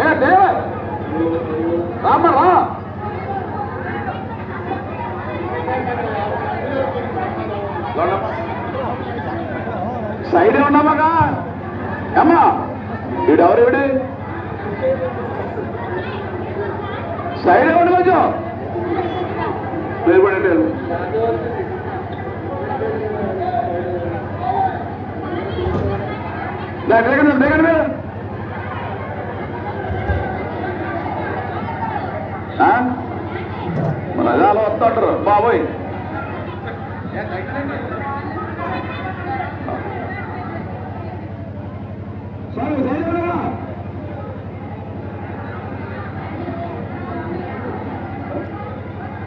ఏ side ఉన్నామాగా అమ్మా వీడు ఎవరు వీడు? సైడ్ ఉండి కొంచెం నిలబడండి ఆ? మన అలా వస్తుంటారు. బాబోయ్?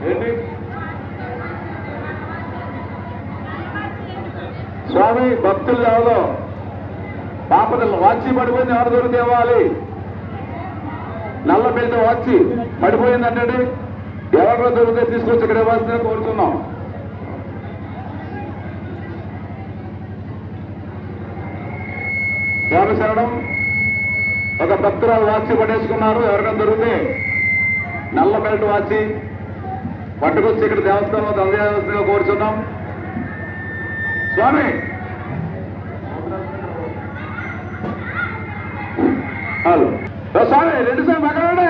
ఏంటి? స్వామి భక్తులు ఎవరు హాస్పిటల్ వాచి పడిపోయింది ఎవరు దొరికి ఇవ్వాలి నల్ల బెల్ట్ వాచి పడిపోయిందంటే ఎవరిలో దొరికితే తీసుకొచ్చి ఇక్కడ ఇవ్వాల్సిందే కోరుతున్నాం. స్వామి శరణం ఒక భక్తురాలు వాచి పడేసుకున్నారు. ఎవరికైనా దొరికితే నల్ల బెల్ట్ వాచి పట్టుకొచ్చి ఇక్కడ దేవస్థానంలో అందజేయాల్సిందిగా కోరుచున్నాం. స్వామి హలో ఓ స్వామి రెండు సార్ అక్కడ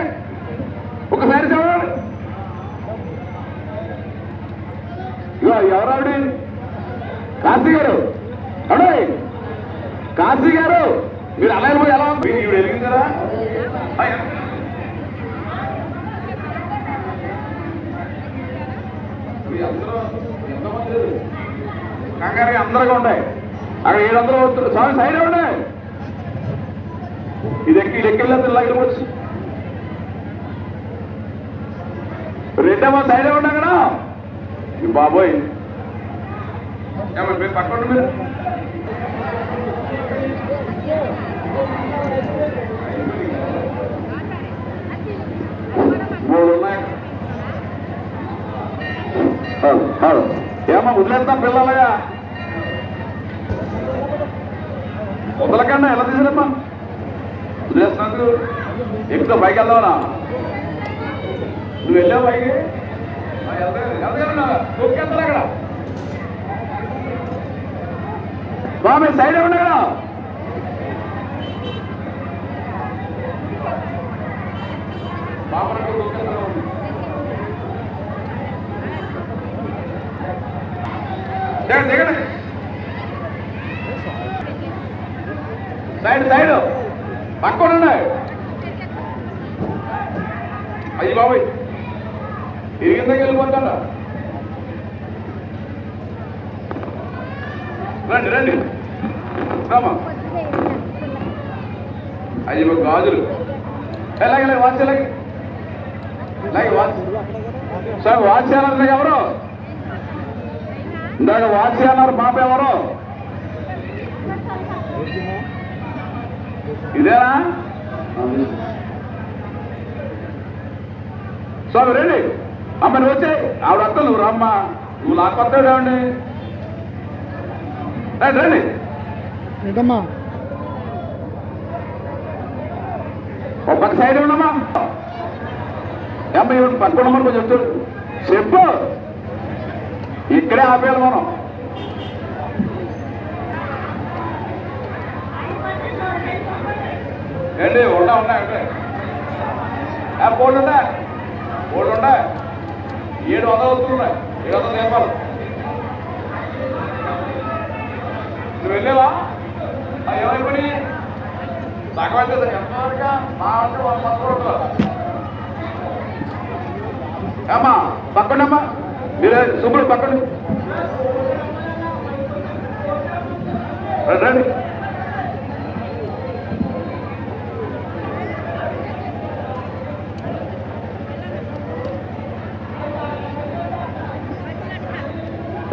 ఒకసారి చదవండి ఎవరావిడి? కాశీ గారు. అడే కాశీ గారు మీరు అలా వెళ్ళిపోయి ఎలా ఉంది ఇవి వెలిగించారా ఆ, అందరూ ఎంతమంది? ఉన్నాయి అక్కడ ఏడు వందలు స్వామి సైడ్ ఉన్నాయి ఇదెక్కి ఎక్కి ఇది ఎక్కి రెండవ సైడ్ ఉన్నా కదా బాబోయ్ ఏమన్నా మీరు మూడు ఉన్నాయి ఏమో వదిలేస్తాం పిల్లలగా వదలకన్నా ఎలా తీసినమ్మా వదిలేస్తున్నందుకు ఎక్కువ పైకి వెళ్దామనా నువ్వు వెళ్ళావు పైకి? అక్కడ? స్వామి సైడ్ ఉండ కదా దిగండి. Side side. పక్కన ఉన్నాయి అయ్యి బాబాయ్. తిరిగిందా వెళ్ళిపోతాడా రండి రండి. రామా. అది ఒక గాజులు. ఎలాగే ఎలాగే వాచ్ ఎలాగే ఇలాగే వాచ్. సార్ వాచ్ చేయాలన్నా ఎవరు? ఇందాక వాచ్ చేయాలన్నారు పాప ఎవరు? ఇదేనా? స్వామి రండి. అమ్మ నువ్వు వచ్చే. ఆవిడ అత్త నువ్వు రమ్మ. నువ్వు నాకు ఏమండి రండి. ఏంటమ్మా? ఒక పక్క సైడ్ ఉండమ్మా. ఏమ్మా ఇవి పక్కన ఉండమని కొంచెం చెప్తాడు చెప్పు. ఇక్కడే ఆపేయాలి మనం. ఏంటి ఉండా ఉండా అంటే కోళ్ళు ఉండా? కోళ్ళు ఉండా? ఏడు వందలు వస్తున్నాయి ఏడు వందలు నేపాలి నువ్వు వెళ్ళేవా? ఆ, ఏమైపోయి తగ్గవైతే ఎంతవరకు మా అంటే అమ్మా పక్కండమ్మా మీరే సుబ్బుడు పక్కండి రండి,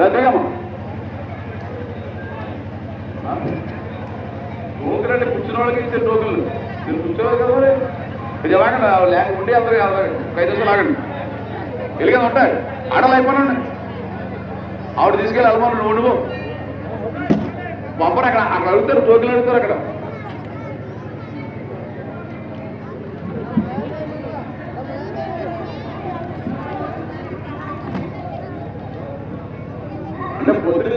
దిగమ్మా టోకెన్ అంటే కూర్చున్న వాళ్ళకి ఇచ్చే టోకెన్లు. మీరు కూర్చోవాలి కదా మరి? ఇది ఎలాగండి? లేక ఉండి అందరూ ఒక ఐదు నిమిషాలు ఆగండి వెలిగా ఉంటాయి ఆడలు ఆవిడ తీసుకెళ్ళి అలమాను వండుకో ఉండిపో పంపరు అక్కడ అక్కడ అడుగుతారు జోకులు అడుగుతారు అక్కడ అంటే పొద్దున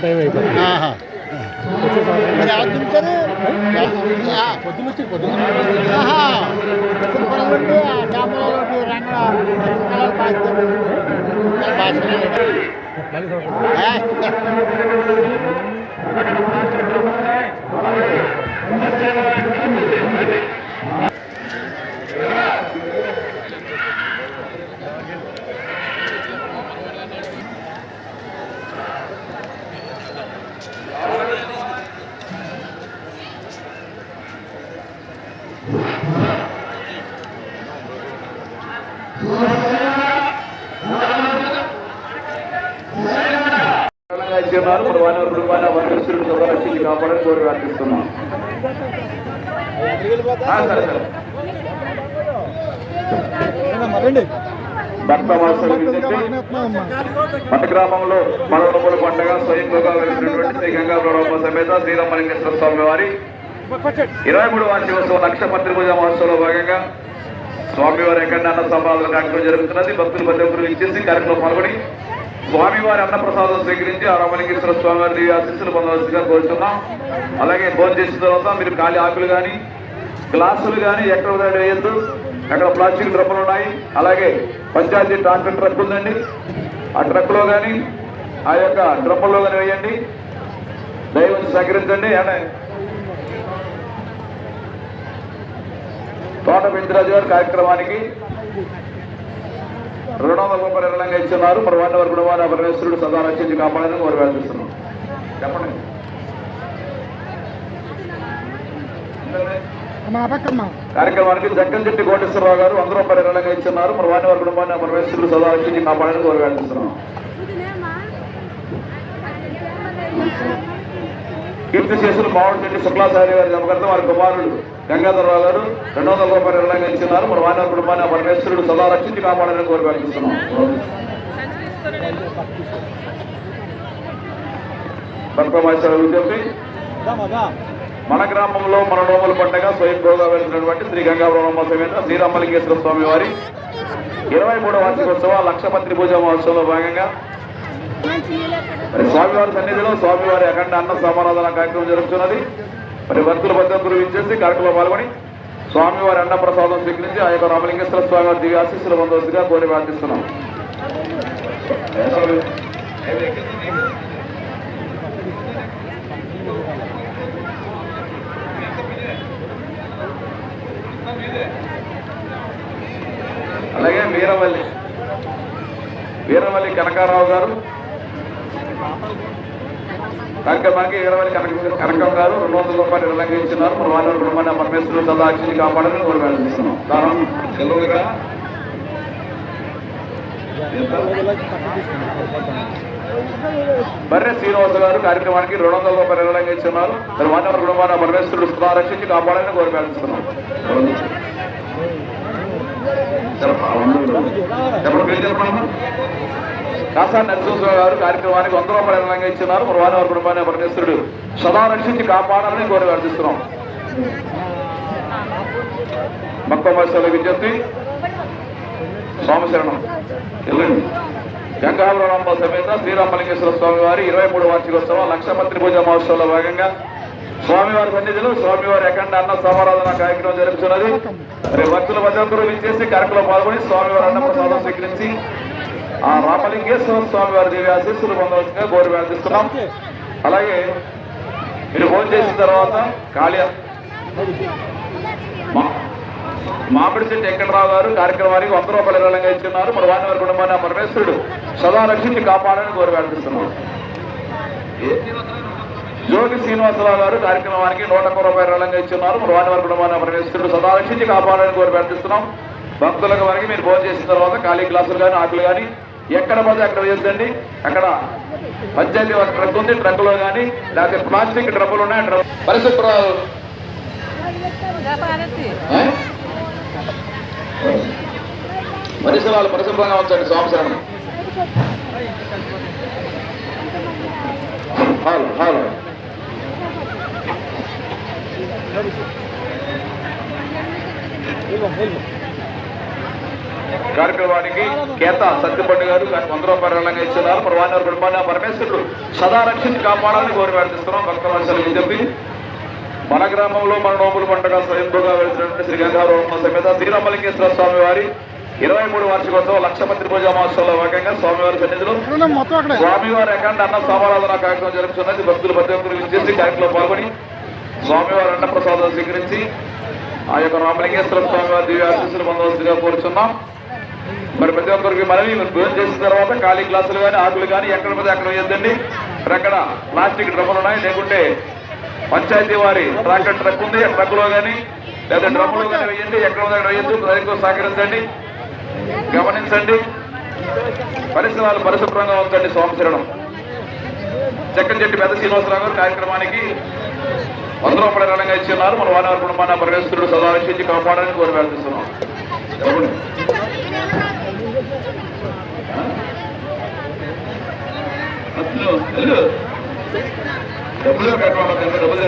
టైం అయిపోయింది ఆహా. మరి ఎవరు దింపారు? ఆ, పొద్దున్న వచ్చి పొద్దున్న ఆహా. అసలు పనులుండి ఆ కెమెరాలోటి రంగ కలర్ బాధ్యత. బాధ్యత. ఏ? తెలంగాణ ఇచ్చిన్నారు మరి వారి వారి కుటుంబాన్ని వర్గస్తులు సంరక్షించి కాపాడని కోరి ప్రార్థిస్తున్నాం ఆ, మత గ్రామంలో మనోరముల పండుగ స్వయంగా వెళ్తున్నటువంటి శ్రీ గంగాప్రభ సమేత శ్రీరామలింగేశ్వర స్వామి వారి ఇరవై మూడు వార్షికోత్సవం లక్ష పత్రి పూజ మహోత్సవంలో భాగంగా స్వామివారి ఎక్కడ అన్న సంపాదన కార్యక్రమం జరుగుతున్నది భక్తులు ప్రతి ఒక్కరు ఇచ్చేసి కార్యక్రమం పాల్గొని స్వామివారి అన్న ప్రసాదం స్వీకరించి ఆ రామలింగేశ్వర స్వామివారి దివ్య ఆశీస్సులు పొందవలసిగా కోరుతున్నాం అలాగే భోజనం చేసిన తర్వాత మీరు ఖాళీ ఆకులు కానీ గ్లాసులు కానీ ఎక్కడ వేయద్దు. అక్కడ ప్లాస్టిక్ డ్రమ్ములు ఉన్నాయి. అలాగే పంచాయతీ ట్రాక్టర్ ట్రక్ ఉందండి. ఆ ట్రక్లో కానీ ఆ యొక్క డ్రమ్ముల్లో కానీ వేయండి. దైవం సహకరించండి. అంటే తోట పెంచరాజు గారి కార్యక్రమానికి రెండు వందల రూపాయలు ఇస్తున్నారు మరి వాటి వారి ఆ పరమేశ్వరుడు సదా రక్షించి కాపాడని వారు వేధిస్తున్నాం చెప్పండి. కార్యక్రమానికి జగ్గంచెట్టి కోటేశ్వరరావు గారు వంద రూపాయలు విరాళంగా ఇస్తున్నారు మరి వాటి వారి కుటుంబాన్ని పరమేశ్వరుడు సదా రక్షించి కాపాడని వారు వేధిస్తున్నాం కీర్తి చేసులు మామిడి చెట్టి శుక్లాచార్య గారి జమకర్త వారి కుమారుడు గంగాధరరావు గారు రెండు వందల రూపాయలు విరాళంగా ఇస్తున్నారు మరి వాటి కుటుంబాన్ని పరమేశ్వరుడు సదా రక్షించి కాపాడని కోరి మన గ్రామంలో మన నోముల స్వయం స్వయంభూగా వెళ్తున్నటువంటి శ్రీ గంగాపురమ్మ సమేత శ్రీరామలింగేశ్వర స్వామి వారి ఇరవై మూడవ వార్షికోత్సవ లక్షపత్రి పూజ మహోత్సవంలో భాగంగా స్వామివారి సన్నిధిలో స్వామివారి అఖండ అన్న సమారాధన కార్యక్రమం జరుగుతున్నది. మరి భక్తుల భద్రతలు ఇచ్చేసి కార్యక్రమంలో పాల్గొని స్వామివారి అన్న ప్రసాదం స్వీకరించి ఆ యొక్క రామలింగేశ్వర స్వామి వారి దివ్య ఆశీస్సులు పొందవలసిగా కోరి ప్రార్థిస్తున్నాం. అలాగే వీరవల్లి. వీరవల్లి కనకారావు గారు కార్యక్రమానికి ఇరవై కనకం గారు రెండు వందల రూపాయలు ఉల్లంఘించినారు మరి వాళ్ళ కుటుంబాన్ని పరమేశ్వరుడు సదాక్షిని కాపాడని కోరి వెళ్ళిస్తున్నాం దానం తెలుగుగా బర్రె శ్రీనివాస గారు కార్యక్రమానికి రెండు వందల రూపాయలు ఉల్లంఘించున్నారు మరి వాళ్ళ కుటుంబాన్ని పరమేశ్వరుడు సదా రక్షించి కాపాడని కోరి వెళ్ళిస్తున్నాం చెప్పండి పేరు చెప్పండి కాసా నరసింహరావు గారు కార్యక్రమానికి వంద రూపాయలు విధంగా ఇచ్చినారు. మరి వారి కుటుంబాన్ని పరమేశ్వరుడు సదా రక్షించి కాపాడాలని కోరి ప్రార్థిస్తున్నాం. మక్కమశాల విజ్ఞప్తి. సోమశరణం వెళ్ళండి. గంగాపురంలో సమేత శ్రీరామలింగేశ్వర స్వామి వారి ఇరవై మూడు వార్షికోత్సవం లక్షపత్రి పూజ మహోత్సవంలో భాగంగా స్వామివారి సన్నిధిలో స్వామివారి అఖండ అన్న సమారాధన కార్యక్రమం జరుగుతున్నది. రేపు భక్తుల భద్రతలు విచ్చేసి కార్యక్రమంలో పాల్గొని స్వామివారి అన్న ప్రసాదం స్వీకరించి ఆ రామలింగేశ్వర స్వామి వారి దివ్య ఆశీస్సులు పొందవలసిందిగా కోరి ప్రార్థిస్తున్నాం. అలాగే మీరు ఫోన్ చేసిన తర్వాత మా- మామిడి చెట్టు వెంకటరావు గారు కార్యక్రమానికి వంద రూపాయల విరాళంగా ఇచ్చున్నారు. మరి వారిని వారి కుటుంబాన్ని ఆ పరమేశ్వరుడు సదా రక్షించి కాపాడని కోరి ప్రార్థిస్తున్నాం. జోగి శ్రీనివాసరావు గారు కార్యక్రమానికి నూట ఒక్క రూపాయల విరాళంగా ఇచ్చున్నారు. మరి వారిని వారి కుటుంబాన్ని ఆ పరమేశ్వరుడు సదా రక్షించి కాపాడని కోరి ప్రార్థిస్తున్నాం. భక్తులకు వరకు మీరు ఫోన్ చేసిన తర్వాత ఖాళీ గ్లాసులు కానీ ఆకులు కానీ ఎక్కడ పడితే అక్కడ వేయొద్దండి. అక్కడ పంచాయతీ ట్రక్ ఉంది ట్రక్లో కానీ లేకపోతే ప్లాస్టిక్ డ్రబ్బులు ఉన్నాయి డ్రబ్ పరిశుభ్రాలు? పరిసరాలు పరిశుభ్రంగా ఉంచండి సంవత్సరం హాల్ హాల్. కార్యక్రమానికి కేత సత్యపండు గారు వంద రూపాయల విరాళంగా ఇస్తున్నారు మరి వారి కుటుంబాన్ని పరమేశ్వరుడు సదా రక్షించి కాపాడాలని కోరి ప్రార్థిస్తున్నాం. భక్త వంశాలకు చెప్పి మన గ్రామంలో మన నోములు పండుగ స్వయంభూగా వెళ్తున్నటువంటి శ్రీ గంగారమ్మ సమేత శ్రీరామలింగేశ్వర స్వామి వారి ఇరవై మూడు వార్షికోత్సవం లక్ష మంత్రి పూజ మహోత్సవంలో భాగంగా స్వామివారి సన్నిధిలో స్వామివారి అఖండ అన్న సమారాధన కార్యక్రమం జరుగుతున్నది. భక్తులు ప్రతి ఒక్కరు విచ్చేసి కార్యక్రమంలో పాల్గొని స్వామివారి అన్న ప్రసాదం స్వీకరించి ఆ యొక్క రామలింగేశ్వర స్వామివారి దివ్య ఆశీస్సులు పొందవలసిందిగా కోరుచున్నాం. మరి ప్రతి ఒక్కరికి మనవి భోజనం చేసిన తర్వాత ఖాళీ గ్లాసులు కానీ ఆకులు కానీ ఎక్కడ పడితే అక్కడ వేయద్దండి. అక్కడ ప్లాస్టిక్ డ్రమ్ములు ఉన్నాయి. లేకుంటే పంచాయతీ వారి ట్రాక్టర్ ట్రక్ ఉంది. ఆ ట్రక్లో కానీ లేదా డ్రమ్ములు కానీ వేయండి. ఎక్కడ పడితే అక్కడ వేయద్దు. ప్రజలకు సహకరించండి. గమనించండి. పరిసరాలు పరిశుభ్రంగా ఉంచండి సోమశరణం చక్కని చెట్టు పెద్ద శ్రీనివాసరావు గారు కార్యక్రమానికి వంద రూపాయల రణంగా ఇచ్చిన్నారు మన వారి వారి కుటుంబాన్ని ఆ పరమేశ్వరుడు సదా కాపాడడానికి కోరి ప్రార్థిస్తున్నాం. అసలు, వెళ్ళు. డబ్బులు డబ్బులు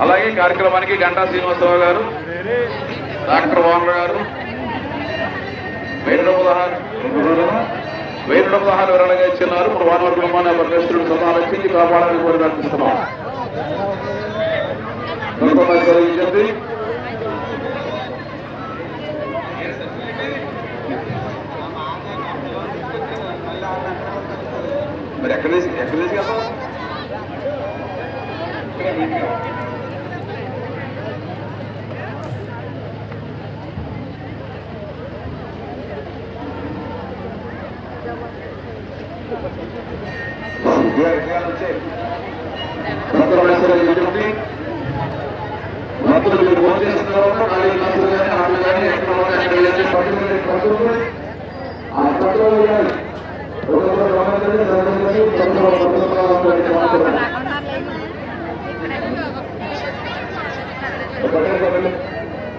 అలాగే కార్యక్రమానికి గంటా శ్రీనివాసరావు గారు డాక్టర్ మోహన్ గారు వెయ్యి డబ్బు దహారు వెయ్యి డబ్బు దహారు వివరణగా ఇచ్చినారు ఇప్పుడు వారి వారి కుటుంబాన్ని పరమేశ్వరుడు రక్షించి కాపాడాలని కోరి ప్రార్థిస్తున్నాం జరిగింది మరి ఎక్కడ తీసి ఎక్కడ తీసుకెళ్తాం మంత్రులు మీరు ఫోన్ చేసిన తర్వాత కానీ కానీ ఎక్కడ పట్టుకుని పట్టుకుని ఆ పట్టుకుని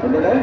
ఎందుకంటే